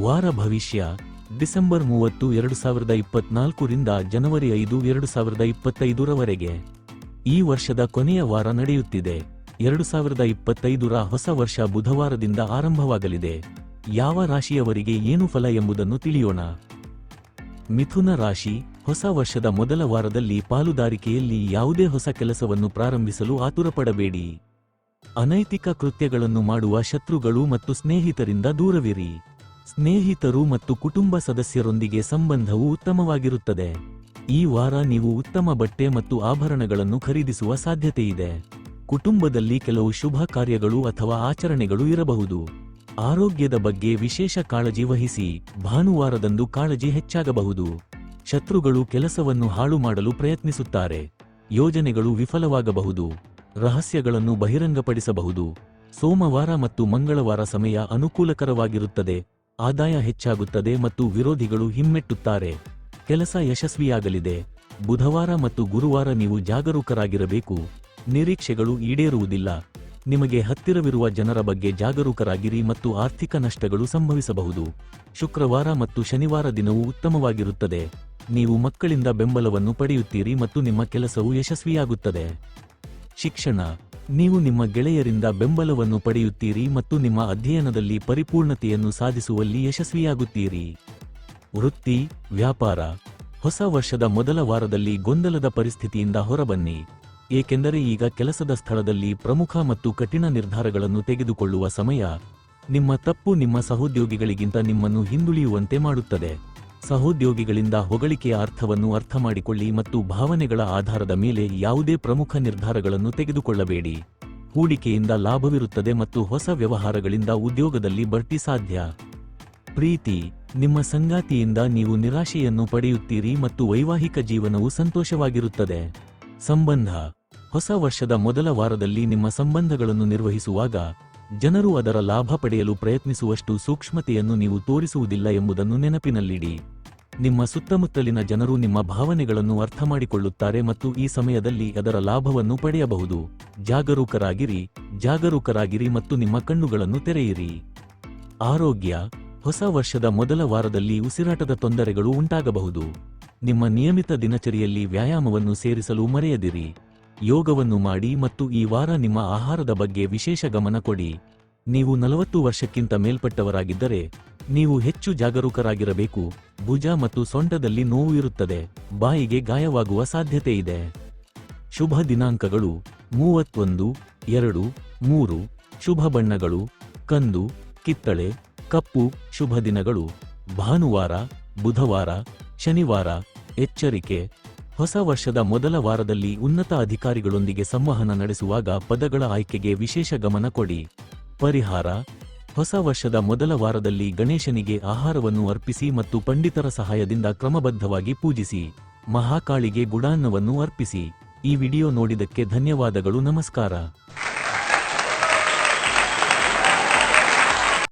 ವಾರ ಭವಿಷ್ಯ. ಡಿಸೆಂಬರ್ ಮೂವತ್ತು, ಎರಡು ಸಾವಿರದ ಇಪ್ಪತ್ನಾಲ್ಕರಿಂದ ಜನವರಿ ಐದು, ಎರಡು ಸಾವಿರದ ಇಪ್ಪತ್ತೈದರವರೆಗೆ. ಈ ವರ್ಷದ ಕೊನೆಯ ವಾರ ನಡೆಯುತ್ತಿದೆ. ಎರಡು ಸಾವಿರದ ಇಪ್ಪತ್ತೈದರ ಹೊಸ ವರ್ಷ ಬುಧವಾರದಿಂದ ಆರಂಭವಾಗಲಿದೆ. ಯಾವ ರಾಶಿಯವರಿಗೆ ಏನು ಫಲ ಎಂಬುದನ್ನು ತಿಳಿಯೋಣ. ಮಿಥುನ ರಾಶಿ, ಹೊಸ ವರ್ಷದ ಮೊದಲ ವಾರದಲ್ಲಿ ಪಾಲುದಾರಿಕೆಯಲ್ಲಿ ಯಾವುದೇ ಹೊಸ ಕೆಲಸವನ್ನು ಪ್ರಾರಂಭಿಸಲು ಆತುರಪಡಬೇಡಿ. ಅನೈತಿಕ ಕೃತ್ಯಗಳನ್ನು ಮಾಡುವ ಶತ್ರುಗಳು ಮತ್ತು ಸ್ನೇಹಿತರಿಂದ ದೂರವಿರಿ. ಸ್ನೇಹಿತರು ಮತ್ತು ಕುಟುಂಬ ಸದಸ್ಯರೊಂದಿಗೆ ಸಂಬಂಧವು ಉತ್ತಮವಾಗಿರುತ್ತದೆ. ಈ ವಾರ ನೀವು ಉತ್ತಮ ಬಟ್ಟೆ ಮತ್ತು ಆಭರಣಗಳನ್ನು ಖರೀದಿಸುವ ಸಾಧ್ಯತೆಯಿದೆ. ಕುಟುಂಬದಲ್ಲಿ ಕೆಲವು ಶುಭ ಕಾರ್ಯಗಳು ಅಥವಾ ಆಚರಣೆಗಳು ಇರಬಹುದು. ಆರೋಗ್ಯದ ಬಗ್ಗೆ ವಿಶೇಷ ಕಾಳಜಿ ವಹಿಸಿ, ಭಾನುವಾರದಂದು ಕಾಳಜಿ ಹೆಚ್ಚಾಗಬಹುದು. ಶತ್ರುಗಳು ಕೆಲಸವನ್ನು ಹಾಳು ಮಾಡಲು ಪ್ರಯತ್ನಿಸುತ್ತಾರೆ. ಯೋಜನೆಗಳು ವಿಫಲವಾಗಬಹುದು. ರಹಸ್ಯಗಳನ್ನು ಬಹಿರಂಗಪಡಿಸಬಹುದು. ಸೋಮವಾರ ಮತ್ತು ಮಂಗಳವಾರ ಸಮಯ ಅನುಕೂಲಕರವಾಗಿರುತ್ತದೆ. ಆದಾಯ ಹೆಚ್ಚಾಗುತ್ತದೆ ಮತ್ತು ವಿರೋಧಿಗಳು ಹಿಮ್ಮೆಟ್ಟುತ್ತಾರೆ. ಕೆಲಸ ಯಶಸ್ವಿಯಾಗಲಿದೆ. ಬುಧವಾರ ಮತ್ತು ಗುರುವಾರ ನೀವು ಜಾಗರೂಕರಾಗಿರಬೇಕು. ನಿರೀಕ್ಷೆಗಳು ಈಡೇರುವುದಿಲ್ಲ. ನಿಮಗೆ ಹತ್ತಿರವಿರುವ ಜನರ ಬಗ್ಗೆ ಜಾಗರೂಕರಾಗಿರಿ ಮತ್ತು ಆರ್ಥಿಕ ನಷ್ಟಗಳು ಸಂಭವಿಸಬಹುದು. ಶುಕ್ರವಾರ ಮತ್ತು ಶನಿವಾರ ದಿನವೂ ಉತ್ತಮವಾಗಿರುತ್ತದೆ. ನೀವು ಮಕ್ಕಳಿಂದ ಬೆಂಬಲವನ್ನು ಪಡೆಯುತ್ತೀರಿ ಮತ್ತು ನಿಮ್ಮ ಕೆಲಸವು ಯಶಸ್ವಿಯಾಗುತ್ತದೆ. ಶಿಕ್ಷಣ. ನೀವು ನಿಮ್ಮ ಗೆಳೆಯರಿಂದ ಬೆಂಬಲವನ್ನು ಪಡೆಯುತ್ತೀರಿ ಮತ್ತು ನಿಮ್ಮ ಅಧ್ಯಯನದಲ್ಲಿ ಪರಿಪೂರ್ಣತೆಯನ್ನು ಸಾಧಿಸುವಲ್ಲಿ ಯಶಸ್ವಿಯಾಗುತ್ತೀರಿ. ವೃತ್ತಿ, ವ್ಯಾಪಾರ. ಹೊಸ ವರ್ಷದ ಮೊದಲ ವಾರದಲ್ಲಿ ಗೊಂದಲದ ಪರಿಸ್ಥಿತಿಯಿಂದ ಹೊರಬನ್ನಿ. ಏಕೆಂದರೆ ಈಗ ಕೆಲಸದ ಸ್ಥಳದಲ್ಲಿ ಪ್ರಮುಖ ಮತ್ತು ಕಠಿಣ ನಿರ್ಧಾರಗಳನ್ನು ತೆಗೆದುಕೊಳ್ಳುವ ಸಮಯ ನಿಮ್ಮ ತಪ್ಪು ನಿಮ್ಮ ಸಹೋದ್ಯೋಗಿಗಳಿಗಿಂತ ನಿಮ್ಮನ್ನು ಹಿಂದುಳಿಯುವಂತೆ ಮಾಡುತ್ತದೆ. ಸಹೋದ್ಯೋಗಿಗಳಿಂದ ಹೊಗಳಿಕೆಯ ಅರ್ಥವನ್ನು ಅರ್ಥಮಾಡಿಕೊಳ್ಳಿ ಮತ್ತು ಭಾವನೆಗಳ ಆಧಾರದ ಮೇಲೆ ಯಾವುದೇ ಪ್ರಮುಖ ನಿರ್ಧಾರಗಳನ್ನು ತೆಗೆದುಕೊಳ್ಳಬೇಡಿ. ಹೂಡಿಕೆಯಿಂದ ಲಾಭವಿರುತ್ತದೆ ಮತ್ತು ಹೊಸ ವ್ಯವಹಾರಗಳಿಂದ ಉದ್ಯೋಗದಲ್ಲಿ ಬಡ್ತಿ ಸಾಧ್ಯ. ಪ್ರೀತಿ, ನಿಮ್ಮ ಸಂಗಾತಿಯಿಂದ ನೀವು ನಿರಾಶೆಯನ್ನು ಪಡೆಯುತ್ತೀರಿ ಮತ್ತು ವೈವಾಹಿಕ ಜೀವನವು ಸಂತೋಷವಾಗಿರುತ್ತದೆ. ಸಂಬಂಧ, ಹೊಸ ವರ್ಷದ ಮೊದಲ ವಾರದಲ್ಲಿ ನಿಮ್ಮ ಸಂಬಂಧಗಳನ್ನು ನಿರ್ವಹಿಸುವಾಗ ಜನರು ಅದರ ಲಾಭ ಪಡೆಯಲು ಪ್ರಯತ್ನಿಸುವಷ್ಟು ಸೂಕ್ಷ್ಮತೆಯನ್ನು ನೀವು ತೋರಿಸುವುದಿಲ್ಲ ಎಂಬುದನ್ನು ನೆನಪಿನಲ್ಲಿಡಿ. ನಿಮ್ಮ ಸುತ್ತಮುತ್ತಲಿನ ಜನರು ನಿಮ್ಮ ಭಾವನೆಗಳನ್ನು ಅರ್ಥಮಾಡಿಕೊಳ್ಳುತ್ತಾರೆ ಮತ್ತು ಈ ಸಮಯದಲ್ಲಿ ಅದರ ಲಾಭವನ್ನು ಪಡೆಯಬಹುದು. ಜಾಗರೂಕರಾಗಿರಿ ಜಾಗರೂಕರಾಗಿರಿ ಮತ್ತು ನಿಮ್ಮ ಕಣ್ಣುಗಳನ್ನು ತೆರೆಯಿರಿ. ಆರೋಗ್ಯ, ಹೊಸ ವರ್ಷದ ಮೊದಲ ವಾರದಲ್ಲಿ ಉಸಿರಾಟದ ತೊಂದರೆಗಳು ಉಂಟಾಗಬಹುದು. ನಿಮ್ಮ ನಿಯಮಿತ ದಿನಚರಿಯಲ್ಲಿ ವ್ಯಾಯಾಮವನ್ನು ಸೇರಿಸಲು ಮರೆಯದಿರಿ. ಯೋಗವನ್ನು ಮಾಡಿ ಮತ್ತು ಈ ವಾರ ನಿಮ್ಮ ಆಹಾರದ ಬಗ್ಗೆ ವಿಶೇಷ ಗಮನ ಕೊಡಿ. ನೀವು ನಲವತ್ತು ವರ್ಷಕ್ಕಿಂತ ಮೇಲ್ಪಟ್ಟವರಾಗಿದ್ದರೆ, ನೀವು ಹೆಚ್ಚು ಜಾಗರೂಕರಾಗಿರಬೇಕು. ಭುಜ ಮತ್ತು ಸೊಂಟದಲ್ಲಿ ನೋವು ಇರುತ್ತದೆ. ಬಾಯಿಗೆ ಗಾಯವಾಗುವ ಸಾಧ್ಯತೆ ಇದೆ. ಶುಭ ದಿನಾಂಕಗಳು. ಮೂವತ್ತೊಂದು, ಎರಡು, ಮೂರು. ಶುಭ ಬಣ್ಣಗಳು. ಕಂದು, ಕಿತ್ತಳೆ. ಕಪ್ಪು, ಶುಭ ದಿನಗಳು. ಭಾನುವಾರ, ಬುಧವಾರ, ಶನಿವಾರ. ಎಚ್ಚರಿಕೆ. ಹೊಸ ವರ್ಷದ ಮೊದಲ ವಾರದಲ್ಲಿ ಉನ್ನತ ಅಧಿಕಾರಿಗಳೊಂದಿಗೆ ಸಂವಹನ ನಡೆಸುವಾಗ ಪದಗಳ ಆಯ್ಕೆಗೆ ವಿಶೇಷ ಗಮನ ಕೊಡಿ. ಪರಿಹಾರ. ಹೊಸ ವರ್ಷದ ಮೊದಲ ವಾರದಲ್ಲಿ ಗಣೇಶನಿಗೆ ಆಹಾರವನ್ನು ಅರ್ಪಿಸಿ ಮತ್ತು ಪಂಡಿತರ ಸಹಾಯದಿಂದ ಕ್ರಮಬದ್ಧವಾಗಿ ಪೂಜಿಸಿ. ಮಹಾಕಾಳಿಗೆ ಗುಡಾನ್ನವನ್ನು ಅರ್ಪಿಸಿ. ಈ ವಿಡಿಯೋ ನೋಡಿದಕ್ಕೆ ಧನ್ಯವಾದಗಳು, ನಮಸ್ಕಾರ.